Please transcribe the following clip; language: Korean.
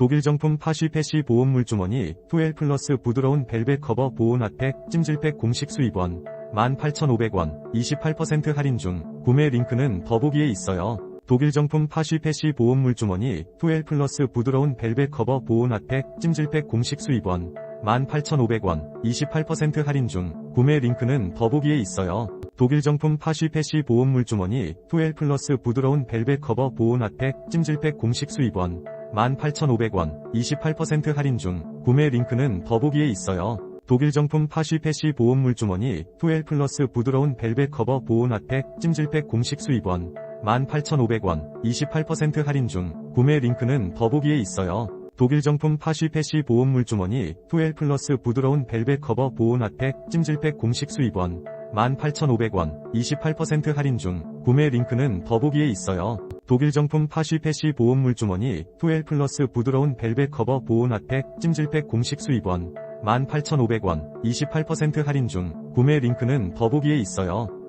독일 정품 파쉬패쉬 보온 물주머니 2L 플러스 부드러운 벨벳 커버 보온 핫팩 찜질팩 공식 수입원 18,500원 28% 할인 중 구매 링크는 더보기에 있어요. 독일 정품 파쉬패쉬 보온 물주머니 2L 플러스 부드러운 벨벳 커버 보온 핫팩 찜질팩 공식 수입원 18,500원 28% 할인 중 구매 링크는 더보기에 있어요. 독일 정품 파쉬패쉬 보온 물주머니 2L 플러스 부드러운 벨벳 커버 보온 핫팩 찜질팩 공식 수입원 18,500원 28% 할인 중 구매 링크는 더보기에 있어요. 독일 정품 파쉬패쉬 보온 물주머니 2L 플러스 부드러운 벨벳 커버 보온 핫팩 찜질팩 공식 수입원 18,500원 28% 할인 중 구매 링크는 더보기에 있어요. 독일 정품 파쉬패쉬 보온 물주머니 2L 플러스 부드러운 벨벳 커버 보온 핫팩 찜질팩 공식 수입원 18,500원 28% 할인 중 구매 링크는 더보기에 있어요. 독일 정품 파쉬패쉬 보온 물주머니 2L 플러스 부드러운 벨벳 커버 보온 핫팩 찜질팩 공식 수입원 18,500원 28% 할인 중 구매 링크는 더보기에 있어요.